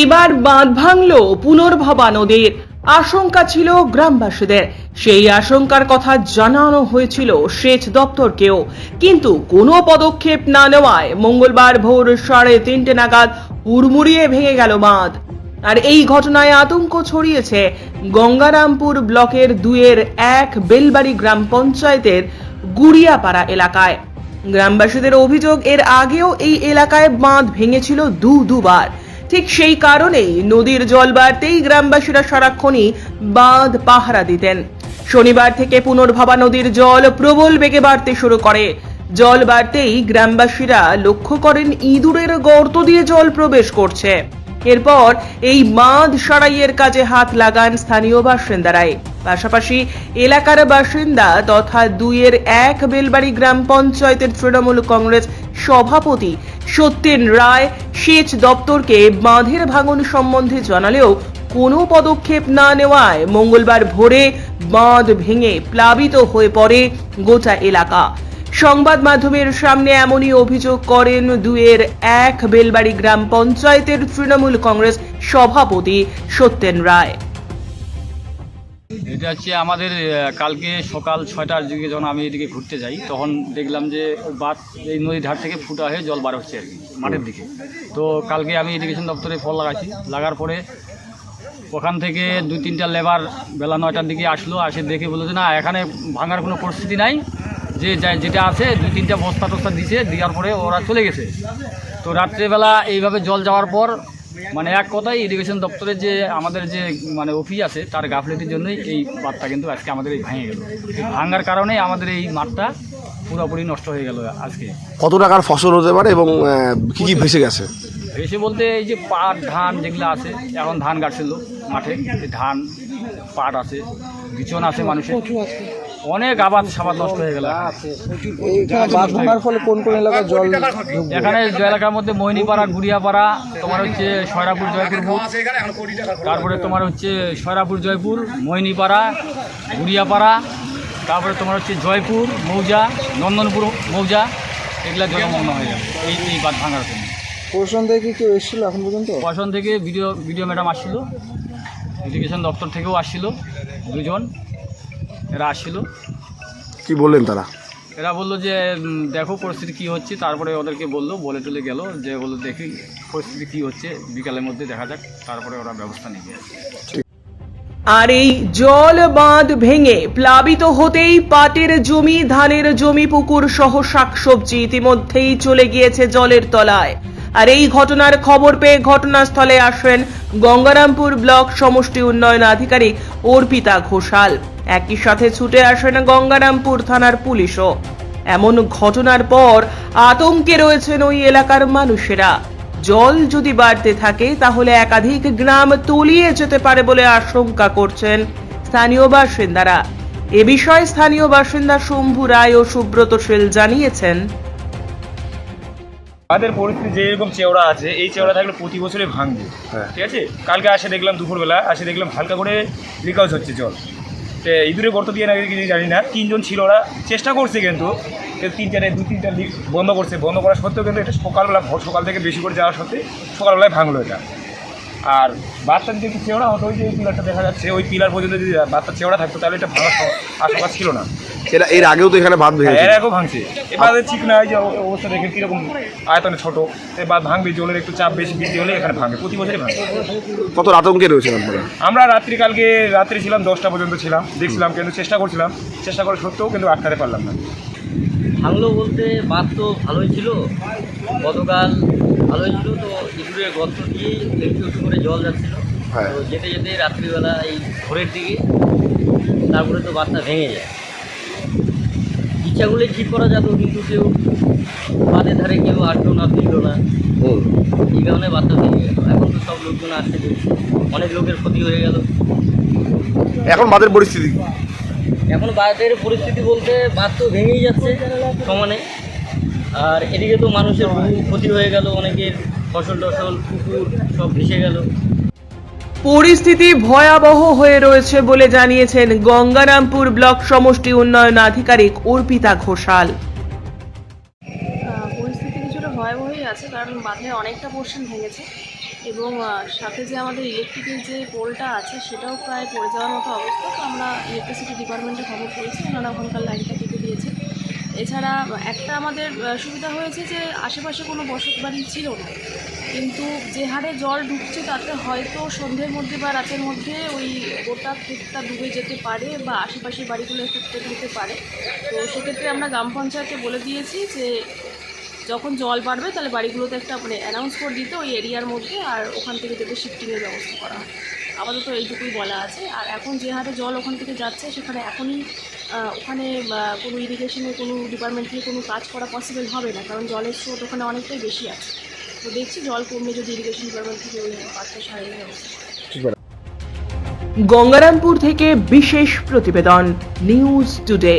এবার বাঁধ ভাঙল পুনর্ভবা নদীর। আশঙ্কা ছিল গ্রামবাসীদের। সেই আশঙ্কার কথা জানানো হয়েছিল সেচ দপ্তরকেও। কিন্তু কোনো পদক্ষেপ না নেওয়ায় মঙ্গলবার ভোর সাড়ে তিনটে নাগাদ হুড়মুড়িয়ে ভেঙে গেল বাঁধ। আর এই ঘটনায় আতঙ্ক ছড়িয়েছে গঙ্গারামপুর ব্লকের দুয়ের এক বেলবাড়ি গ্রাম পঞ্চায়েতের গুড়িয়াপাড়া এলাকায়। গ্রামবাসীদের অভিযোগ, এর আগেও এই এলাকায় বাঁধ ভেঙেছিল দু দুবার ঠিক সেই কারণেই নদীর জল বাড়তেই গ্রামবাসীরা সারাক্ষণই বাঁধ পাহারা দিতেন। শনিবার থেকে পুনর্ভবা নদীর জল প্রবল বেগে বাড়তে শুরু করে। জল বাড়তেই গ্রামবাসীরা লক্ষ্য করেন ইঁদুরের গর্ত দিয়ে জল প্রবেশ করছে। এরপর এই বাঁধ সারাইয়ের কাজে হাত লাগান স্থানীয় বাসিন্দারাই। পাশাপাশি এলাকার বাসিন্দা তথা দুইয়ের এক বেলবাড়ি গ্রাম পঞ্চায়েতের তৃণমূল কংগ্রেস সভাপতি সত্যেন রায় সেচ দপ্তরকে বাঁধের ভাঙন সম্বন্ধে জানালেও কোনো পদক্ষেপ না নেওয়ায় মঙ্গলবার ভোরে বাঁধ ভেঙে প্লাবিত হয়ে পড়ে গোটা এলাকা। সংবাদ মাধ্যমের সামনে এমনই অভিযোগ করেন দুয়ের এক বেলবাড়ি গ্রাম পঞ্চায়েতের তৃণমূল কংগ্রেস সভাপতি সত্যেন রায়। এটা হচ্ছে আমাদের কালকে সকাল ছয়টার দিকে যখন আমি এদিকে ঘুরতে যাই, তখন দেখলাম যে বাঁধ এই নদীর ধার থেকে ফুটা হয়ে জল বার হচ্ছে আর কি, মাঠের দিকে। তো কালকে আমি ইরিগেশন দপ্তরে ফল লাগাচ্ছি। লাগার পরে ওখান থেকে দুই তিনটা লেবার বেলা নয়টার দিকে আসলো, আসে দেখে বলল যে না, এখানে ভাঙার কোনো পরিস্থিতি নাই। যে যা- যেটা আছে, দুই তিনটা বস্তা টস্তা দিছে, দেওয়ার পরে ওরা চলে গেছে। তো রাত্রেবেলা এইভাবে জল যাওয়ার পর মানে এক কথায় ইরিগেশন দপ্তরের যে আমাদের যে মানে অফিস আছে তার গাফলেটির জন্যই এই বাঁধটা কিন্তু আজকে আমাদের এই ভেঙে গেল। ভাঙার কারণেই আমাদের এই মাঠটা পুরোপুরি নষ্ট হয়ে গেল আজকে। কত টাকার ফসল হতে পারে এবং কি কি ভেসে গেছে? ভেসে বলতে এই যে পাট ধান যেগুলো আছে এখন ধান কাটছিল মাঠে। ধান পাট আছে বিচন আছে মানুষের। অনেক আবাদ সাবাদ নষ্ট হয়ে গেল বাঁধ ভাঙার ফলে কোন কোন এলাকায় জল এখানে এলাকার মধ্যে মৈনীপাড়া গুড়িয়াপাড়া তোমার হচ্ছে সয়রাপুর জয়পুর বুথ, তারপরে তোমার হচ্ছে সয়রাপুর জয়পুর মৈনীপাড়া গুড়িয়াপাড়া তারপরে তোমার হচ্ছে জয়পুর মৌজা নন্দনপুর মৌজা এগুলা জলমগ্ন হয়ে যাবে এই এই বাঁধ ভাঙার জন্য। প্রশাসন থেকে কেউ এসেছিল এখন পর্যন্ত? প্রশাসন থেকে ভিডিও ভিডিও ম্যাডাম আসছিল। এডুকেশন দপ্তর থেকেও আসছিল দুজন। এরা আসছিল কি বললেন তারা? এরা বলল যে উম, দেখো পরিস্থিতি কী হচ্ছে। তারপরে ওদেরকে বলল বলে টলে গেল যে বলল দেখি পরিস্থিতি কী হচ্ছে। বিকালের মধ্যে দেখা যাক তারপরে ওরা ব্যবস্থা নিবে। আর এই জল বাঁধ ভেঙে প্লাবিত হতেই পাটের জমি ধানের জমি পুকুর সহ শাকসবজি ইতিমধ্যেই চলে গিয়েছে জলের তলায়। আর এই ঘটনার খবর পেয়ে ঘটনাস্থলে আসেন গঙ্গারামপুর ব্লক সমষ্টি উন্নয়ন আধিকারিক অর্পিতা ঘোষাল। একই সাথে ছুটে আসেন গঙ্গারামপুর থানার পুলিশও। এমন ঘটনার পর আতঙ্কে রয়েছেন ওই এলাকার মানুষেরা। জল যদি বাড়তে থাকে তাহলে একাধিক গ্রাম তলিয়ে যেতে পারে বলে আশঙ্কা করছেন স্থানীয় বাসিন্দারা। এ বিষয়ে স্থানীয় বাসিন্দা শম্ভু রায় ও সুব্রত সেল জানিয়েছেন। আমাদের পরিস্থিতি যে এরকম চেওড়া আছে এই চেওড়া থাকলে প্রতি বছরে ভাঙবে। হ্যাঁ। ঠিক আছে? কালকে আসে দেখলাম দুপুরবেলা আসে দেখলাম হালকা করে লিকাউজ হচ্ছে জল। ইঁদুরে গর্ত দিয়ে নাকি কিছু জানি না। তিনজন ছিল ওরা। চেষ্টা করছে কিন্তু। তিন চারে দু তিনটা লিক বন্ধ করছে। বন্ধ করা সত্ত্বেও কিন্তু এটা সকালবেলা, ভোর সকাল থেকে বেশি করে যাওয়া সত্ত্বে সকালবেলায় ভাঙলো এটা। আর বাচ্চার যদি চেওড়া হতো, ওই যে পিলারটা দেখা যাচ্ছে, ওই পিলার পর্যন্ত যদি বাচ্চার চেওড়া থাকতো, তাহলে এটা সম- আশঙ্কা ছিল না। এরা এর আগেও তো এখানে বাঁধ ভেঙেছে এর আগেও ভাঙছে। এবারে ঠিক না এই যে অবস্থা দেখে কীরকম আয়তনে ছোট। এবার ভাঙবে জলের একটু চাপ বেশি বৃদ্ধি হলে এখানে ভাঙবে প্রতি বছরই ভাঙবে। কত আতঙ্কে রয়েছেন আপনারা? আমরা রাত্রি কালকে রাত্রি ছিলাম দশটা পর্যন্ত ছিলাম। দেখছিলাম কিন্তু চেষ্টা করছিলাম। চেষ্টা করা সত্ত্বেও কিন্তু আটকাতে পারলাম না। ভাঙলো বলতে বাঁধ তো ভালোই ছিল। গতকাল ভালোই ছিল তো ইঁদুরের গর্ত দিয়ে একটু একটু করে জল যাচ্ছিল। হ্যাঁ। তো যেতে যেতে রাত্রিবেলা এই ভোরের দিকে তারপরে তো বাঁধটা ভেঙে যায়। ইচ্ছা করলে ঠিক করা যেত কিন্তু কেউ বাঁধের ধারে কেউ আসলো না তুললো না। এই কারণে বাঁধটা ভেঙে গেল। এখন তো সব লোকজন আসছে অনেক লোকের ক্ষতি হয়ে গেল। এখন বাঁধের পরিস্থিতি? এখন বাঁধের পরিস্থিতি বলতে বাদ তো ভেঙেই যাচ্ছে সমানে। আর এদিকে তো মানুষের বহু ক্ষতি হয়ে গেল অনেকের ফসল টসল পুকুর সব ভেসে গেল। পরিস্থিতি ভয়াবহ হয়ে রয়েছে বলে জানিয়েছেন গঙ্গারামপুর ব্লক সমষ্টি উন্নয়ন আধিকারিক অর্পিতা ঘোষাল। পরিস্থিতি কিছুটা ভয়াবহই আছে, কারণ বাঁধের অনেকটা পোর্শন ভেঙেছে এবং সাথে যে আমাদের ইলেকট্রিকের যে পোলটা আছে সেটাও প্রায় পড়ে যাওয়ার মতো অবস্থা। তো আমরা ইলেকট্রিসিটি ডিপার্টমেন্টে খবর করেছি ওনারা ওখানকার লাইনটা এছাড়া একটা আমাদের সুবিধা হয়েছে যে আশেপাশে কোনো বসত বাড়ি ছিল না। কিন্তু যে হারে জল ঢুকছে তাতে হয়তো সন্ধ্যের মধ্যে বা রাতের মধ্যে ওই গোটা ক্ষেতটা ডুবে যেতে পারে বা আশেপাশের বাড়িগুলো ক্ষেত্রে ঢুকতে পারে। তো সেক্ষেত্রে আমরা গ্রাম পঞ্চায়েতে বলে দিয়েছি যে যখন জল বাড়বে, তাহলে বাড়িগুলোতে একটা মানে অ্যানাউন্স করে দিতে ওই এরিয়ার মধ্যে আর ওখান থেকে যাতে শিফটিংয়ের ব্যবস্থা করা হয়। আপাতত এইটুকুই বলা আছে। আর এখন যে হারে জল ওখান থেকে যাচ্ছে, সেখানে এখনই ওখানে কোনো ইরিগেশনের কোনো ডিপার্টমেন্ট থেকে কোনো কাজ করা পসিবল হবে না, কারণ জলের স্রোত ওখানে অনেকটাই বেশি আছে। তো দেখছি জল কমলে যদি ইরিগেশন ডিপার্টমেন্ট থেকে ওই কাজটা সারিয়ে ব্যবস্থা। গঙ্গারামপুর থেকে বিশেষ প্রতিবেদন নিউজ টুডে